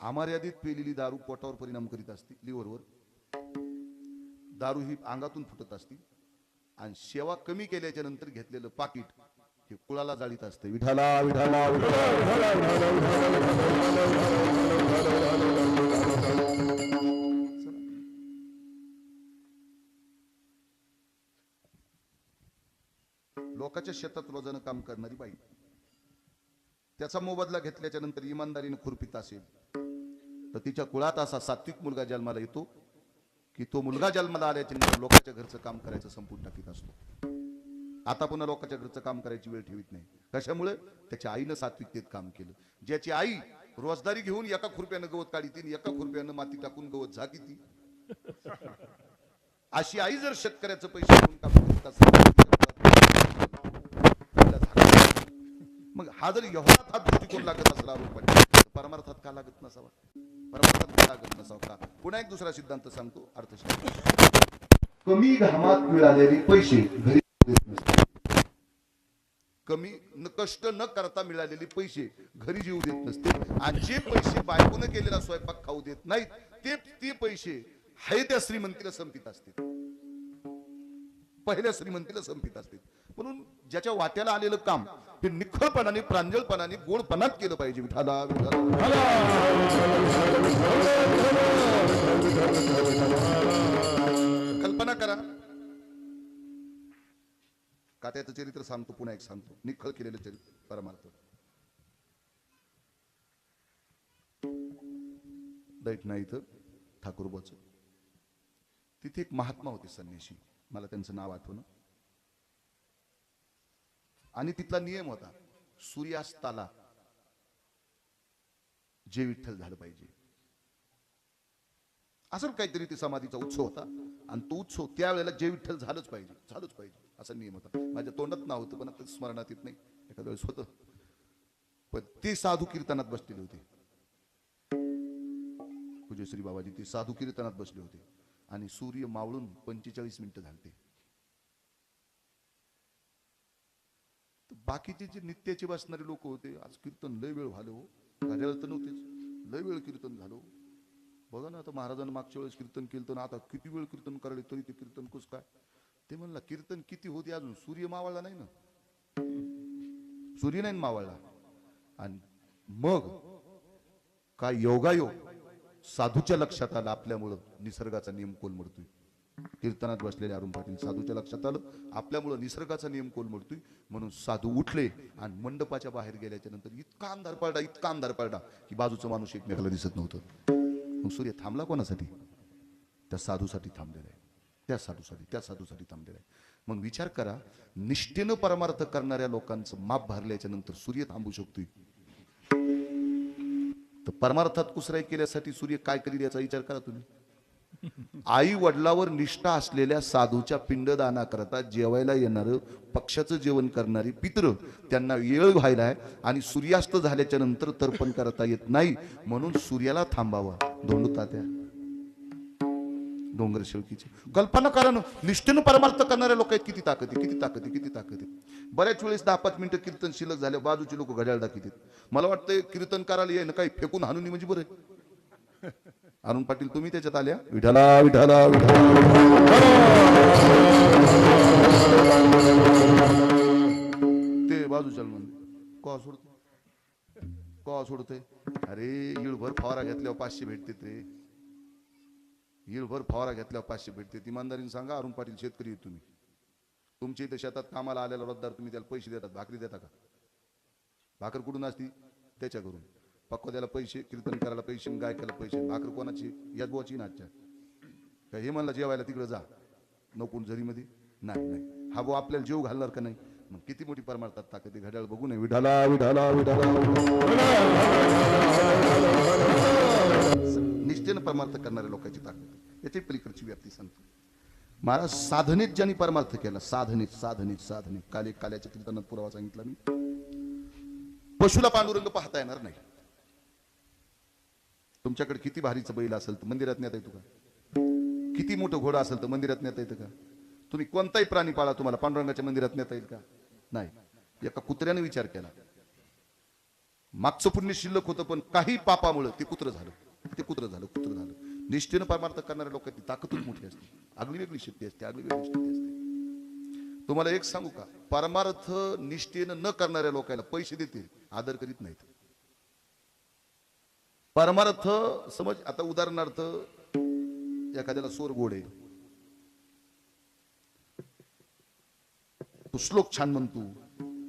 अमर्यादित पेलेली दारू पोटावर परिणाम करीत असते लिव्हरवर. दारू ही अंगातून फुटत असते. आणि सेवा कमी केल्याच्यानंतर घेतलेलं पाकिट हे कुळाला जाळीत असते. विठाला विठाला लोकांच्या शेतात रोजानं काम करणारी बाई. त्याचा मोबदला घेतल्याच्या नंतर इमानदारीने खुरपीत असेल. तर तिच्या कुळात असा सात्विक मुलगा जन्माला येतो की तो मुलगा जन्माला आल्याच्यानंतर लोकांच्या घरचं काम करायचं संपून टाकीत असतो. आता पुन्हा लोकांच्या घरचं काम करायची वेळ ठेवीत नाही. कशामुळे? त्याच्या आईनं सात्विकतेत काम केलं. ज्याची आई रोजदारी घेऊन एका खुरप्यानं गवत काढीती एका खुरप्यानं माती टाकून गवत झाकीती. अशी आई जर शेतकऱ्याचं पैसे घेऊन काम असेल मग हा जर एवढा दृष्टिकोन लागत असला परमार्थात का लागत नसावा? परमार्थात पुन्हा एक दुसरा सिद्धांत सांगतो अर्थशास्त्र. कमी घामात मिळालेले पैसे घरी कमी न कष्ट न करता मिळालेले पैसे घरी जीव देत नसते. आणि जे पैसे बायकोनं केलेला स्वयंपाक खाऊ देत नाहीत ते ते पैसे आहे त्या श्रीमंतीला संपित असते. पहिल्या श्रीमंतीला संपित असते. म्हणून ज्याच्या वाट्याला आलेलं काम ते निखळपणाने प्रांजळपणाने गोडपणात केलं पाहिजे विठाला कल्पना करा. का त्याचं चरित्र सांगतो पुन्हा एक सांगतो. निखळ केलेलं चरित्र परमार्थ. दैठणा नाही इथं ठाकूरबाचं तिथे एक महात्मा होते संन्याशी. मला त्यांचं नाव आठवणं आणि तिथला नियम होता सूर्यास्ताला जे विठ्ठल झालं पाहिजे. असं काहीतरी ते समाधीचा उत्सव होता. आणि तो उत्सव त्यावेळेला जे विठ्ठल झालंच पाहिजे झालंच पाहिजे असा नियम होता. माझ्या तोंडात नाव होतं पण आता स्मरणात येत नाही. एखाद्या वेळेस होतं. पण ते साधू कीर्तनात बसलेले होते. पूज्यश्री बाबाजी ते साधू कीर्तनात बसले होते. आणि सूर्य मावळून पंचेचाळीस मिनिटं झाले बाकीचे जे नित्याचे बसणारे लोक होते आज कीर्तन लय वेळ झालो हो. घड्याळ तर नव्हतेच. लय वेळ कीर्तन झालो हो. बघा ना आता महाराजांनी मागच्या वेळेस कीर्तन केलं तर आता किती वेळ कीर्तन करायला तरी ते कीर्तन कुस काय? ते म्हणला कीर्तन किती होते अजून? सूर्य मावळला नाही ना? सूर्य नाही मावळला. आणि मग काय योगायोग साधूच्या लक्षात आलं आपल्यामुळं निसर्गाचा नियम कोलमडतोय कीर्तनात बसलेले अरुण पाटील साधूच्या लक्षात आलं. आपल्यामुळं निसर्गाचा नियम कोलमडतोय म्हणून साधू उठले आणि मंडपाच्या बाहेर गेल्याच्यानंतर इतका अंधार पडला इतका अंधार पडला की बाजूचा माणूस एकमेकाला दिसत नव्हतं. मग सूर्य थांबला कोणासाठी? त्या साधूसाठी थांबलेला आहे. त्या साधूसाठी त्या साधूसाठी थांबलेला आहे. मग विचार करा निष्ठेनं परमार्थ करणाऱ्या लोकांचं माप भरल्याच्या नंतर सूर्य थांबू शकतोय. तर परमार्थात कुसराई केल्यासाठी सूर्य काय करील याचा विचार करा तुम्ही. आई वडिलावर निष्ठा असलेल्या साधूच्या पिंडदाना करता जेवायला येणार पक्षाचं जेवण करणारी पित्र त्यांना येळ व्हायला आहे आणि सूर्यास्त झाल्याच्यानंतर तर्पण करता येत नाही म्हणून सूर्याला थांबावा. दोंड तात्या. डोंगर शेळकीची. कल्पना करा निष्ठेनं परमार्थ करणाऱ्या लोक आहेत. किती ताकद आहे किती ताकद आहे किती ताकद आहे. बऱ्याच वेळेस दहा पाच मिनिटं कीर्तन शिल्लक झाले बाजूचे लोक घड्याळ दाखवतात. मला वाटतं कीर्तन करायला येणं काही फेकून हाणून म्हणजे बरं. आहे. अरुण पाटील तुम्ही त्याच्यात आल्या? विठाला विठाला ते बाजूच्या म्हणजे का सोडते? का सोडते? अरे इळभर फवारा घेतल्यावर पाचशे भेटते रे इळभर फवारा घेतल्यावर पाचशे भेटते. इमानदारीने सांगा अरुण पाटील शेतकरी तुम्ही. तुमच्या इथे शेतात कामाला आलेला रोजदार तुम्ही त्याला पैसे देतात भाकरी देता का? भाकर कुठून असती? त्याच्याकडून. पक्व द्यायला पैसे कीर्तन करायला पैसे गायकाला पैसे भाकर कोणाची? याच ना आजच्या. का हे म्हणलं जेवायला तिकडे जा. नकोन झरीमध्ये. नाही नाही. हा भाऊ आपल्याला जेव घालणार का नाही? मग किती मोठी परमार्थात ताकद घड्याळ बघू नये. विढाला विढाला विढाला निष्ठेनं परमार्थ करणाऱ्या लोकांची ताकद याची पलीकडची व्याप्ती सांगतो. महाराज साधनेत ज्यांनी परमार्थ केला साधनेत साधनेत साधनेत. काले काल्याच्या कीर्तनात पुरावा सांगितला मी. पशुला पांडुरंग पाहता येणार नाही. तुमच्याकडे किती भारीचं बैल असेल तर मंदिरात नेता येतो का? किती मोठं घोडा असेल तर मंदिरात नेता येतं का? तुम्ही कोणताही प्राणी पाळा तुम्हाला पांडुरंगाच्या मंदिरात नेता येईल का? नाही. एका कुत्र्याने विचार केला. मागचं पुण्य शिल्लक होतं पण काही पापामुळं ते कुत्र झालं. ते कुत्र झालं कुत्र झालं. निष्ठेनं परमार्थ करणाऱ्या लोकांची ताकदच मोठी असते. आगली वेगळी शक्ती असते आगली वेगळी शक्ती असते. तुम्हाला एक सांगू का? परमार्थ निष्ठेनं न करणाऱ्या लोकांना पैसे देतील आदर करीत नाहीत. परमार्थ समज आता उदाहरणार्थ एखाद्याला सोर गोड आहे. तो श्लोक छान म्हणतो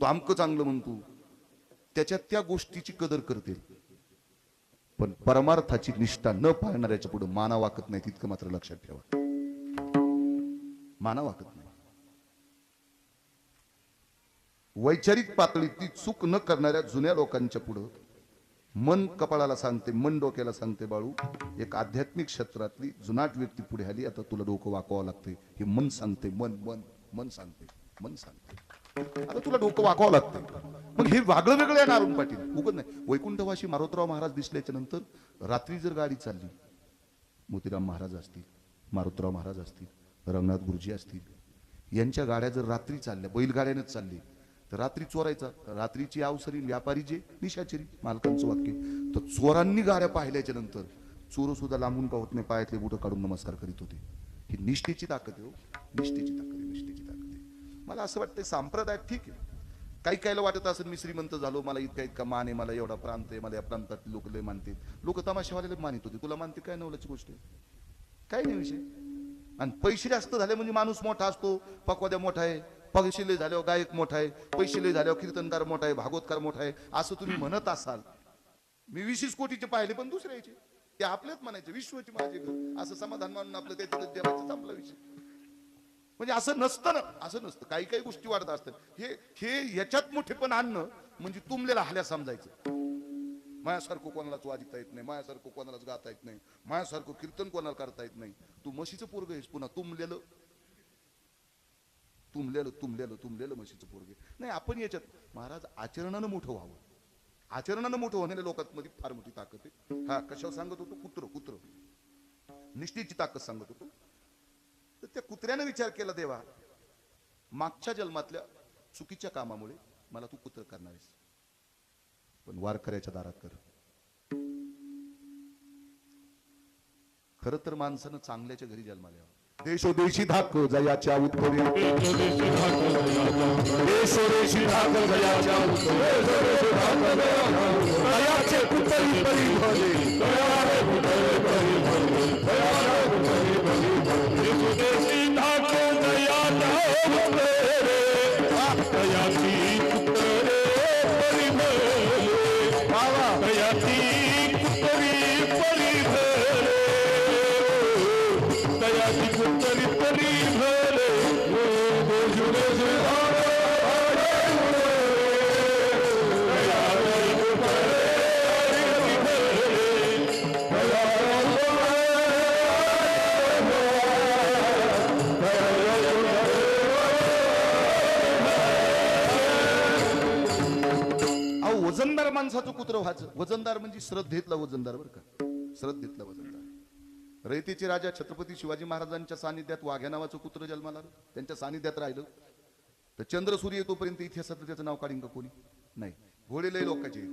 तो आमक चांगलं म्हणतो त्याच्यात त्या गोष्टीची कदर करते. पण परमार्थाची निष्ठा न पाळणाऱ्याच्या पुढे माना वाकत नाही तितकं मात्र लक्षात ठेवा. माना वाकत नाही. वैचारिक पातळीत ती चूक न करणाऱ्या जुन्या लोकांच्या पुढं मन कपाळाला सांगते मन डोक्याला सांगते बाळू. एक आध्यात्मिक क्षेत्रातली जुनाट व्यक्ती पुढे आली आता तुला डोकं वाकवावं लागते हे मन सांगते मन मन मन सांगते मन सांगते. आता तुला डोकं वाकवावं लागते मग हे वागळं वेगळं आहे नारून पाटील? उगत नाही. वैकुंठवाशी मारोतराव महाराज दिसल्याच्या नंतर रात्री जर गाडी चालली मोतीराम महाराज असतील मारुतराव महाराज असतील रंगनाथ गुरुजी असतील यांच्या गाड्या जर रात्री चालल्या बैलगाड्यानेच चालली तर रात्री चोरायचा रात्रीची अवसरी व्यापारी जे निशाचरी मालकांचं वाक्य. तर चोरांनी गाऱ्या पाहिल्याच्या नंतर चोर सुद्धा लांबून का होत नाही पायातले बुटं काढून नमस्कार करीत होते. ही निष्ठेची ताकद आहे हो. निष्ठेची ताकद आहे निष्ठेची ताकद आहे. मला असं वाटतं संप्रदाय ठीक आहे. काही काहीला वाटत असेल मी श्रीमंत झालो मला इतका इतका मान आहे मला एवढा प्रांत आहे मला या प्रांतातले लोक लय मानते लोक तमाशावाल्याला मानित होते. तुला मानते काय नवलाची गोष्ट आहे? काय नाही विषय. आणि पैसे जास्त झाले म्हणजे माणूस मोठा असतो पकवाद्या मोठा आहे. पैसे लय झाल्यावर गायक मोठा आहे पैसे लय झाल्यावर कीर्तनकार मोठा आहे भागवतकार मोठा आहे असं तुम्ही म्हणत असाल. मी विशेष कोटीचे पाहिले पण दुसऱ्याचे ते आपल्याच म्हणायचे विश्वचे माझे घर. असं समाधान मानून आपलं ते तिथं संपला विषय. म्हणजे असं नसतं ना असं नसतं. काही काही गोष्टी वाढत असतात. हे हे याच्यात मोठेपण आणणं म्हणजे तुमलेला हल्या समजायचं. मायासारखं कोणालाच वाजता येत नाही मायासारखं कोणालाच गाता येत नाही मायासारखं कीर्तन कोणाला करता येत नाही. तू म्हशीचं पोरग आहेस पुन्हा तुमलेलं तुंबलेलं तुंबलेलं तुंबलेलं म्हशीचं पोरगे नाही आपण याच्यात महाराज आचरणानं मोठं व्हावं. आचरणानं मोठं होण्याच्या लोकांमध्ये फार मोठी ताकद आहे. हा कशावर सांगत होतो? कुत्र कुत्र. निष्ठेची ताकद सांगत होतो. तर त्या कुत्र्यानं विचार केला देवा मागच्या जन्मातल्या चुकीच्या कामामुळे मला तू कुत्र करणार आहेस. पण वारकऱ्याच्या दारात कर. खर तर माणसानं चांगल्याच्या घरी जन्माला यावं. দেশ ও দেশি ধাক্কো যাইয়া চাউত করে দেশ ও দেশি ধাক্কো যাইয়া চাউত করে দেশ ও দেশি ধাক্কো যাইয়া চাউত করে যাইয়া চে কুতলি পরি ভরে। যাইয়া রে কুতলি পরি ভরে। যাইয়া রে কুতলি পরি ভরে। দেশ ও দেশি ধাক্কো যাইয়া চাউত করে যাইয়া চে वजनदार माणसाचं कुत्र व्हायचं? वजनदार म्हणजे श्रद्धेतला वजनदार बरं का? श्रद्धेतला वजन रयतेचे राजा छत्रपती शिवाजी महाराजांच्या सानिध्यात वाघ्या नावाचं कुत्र जन्माला त्यांच्या सानिध्यात राहिलं. तर चंद्र सूर्य येतोपर्यंत इतिहासात त्याचं नाव काढीन का कोणी? नाही. घोडे लय लोकांचे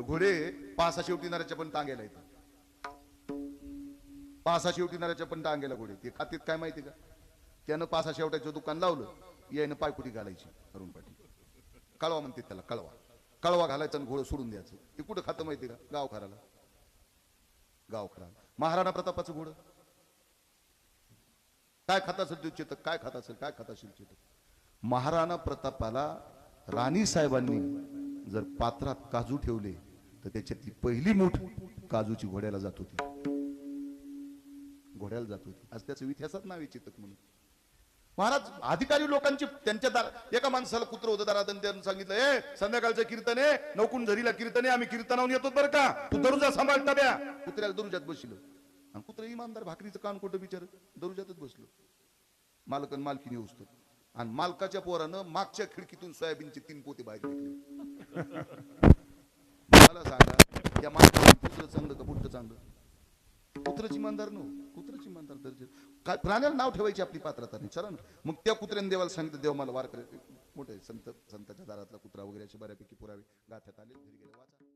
घोडे पासा शेवटी नाराच्या पण टांग्याला येतात. पासा शेवटी नाराच्या पण टांग्याला घोडे ते खात्यात काय माहिती का? त्यानं पासा शेवट्याचं दुकान लावलं यायनं पायकुटी घालायची अरुण पाटील. कळवा म्हणते त्याला कळवा. कळवा घालायचा आणि घोडं सोडून द्यायचं. ते कुठं खातं माहिती का? गाव खराला गाव खराला महाराणा प्रतापाचं घोडं काय खात असेल तू चेतक? काय खात असेल? काय खात असेल चेतक? महाराणा प्रतापाला राणी साहेबांनी जर पात्रात काजू ठेवले तर त्याच्यातली पहिली मूठ काजूची घोड्याला जात होती. घोड्याला जात होती. आज त्याचं इतिहासात नाव आहे चेतक म्हणून. महाराज अधिकारी लोकांची त्यांच्या दार एका माणसाला कुत्र होतं दारात आणि त्यानं सांगितलं ए संध्याकाळचं कीर्तन आहे नौकून झरीला कीर्तन आहे आम्ही कीर्तनावून येतो बरं का? तू दरुजा सांभाळता द्या कुत्र्याला दरुजात बसलो. आणि कुत्र इमानदार भाकरीचं कान कुठं बिचार दरुजातच बसलो. मालक आणि मालकीने उचतो आणि मालकाच्या पोरानं मागच्या खिडकीतून सोयाबीनचे तीन पोते बाहेर घेतले मला सांगा त्या मालकाचं कुत्र चांगलं का पुढचं चांगलं? कुत्रच इमानदार नव्हतं. कुत्रच इमानदार काय प्राण्याला नाव ठेवायची आपली पात्रता नाही. चला ना. मग त्या कुत्र्याने देवाला सांगितलं देव मला वार करे मोठे संत संताच्या दारातला कुत्रा वगैरे असे बऱ्यापैकी पुरावे गाथ्यात आले घरी गेले वाचा.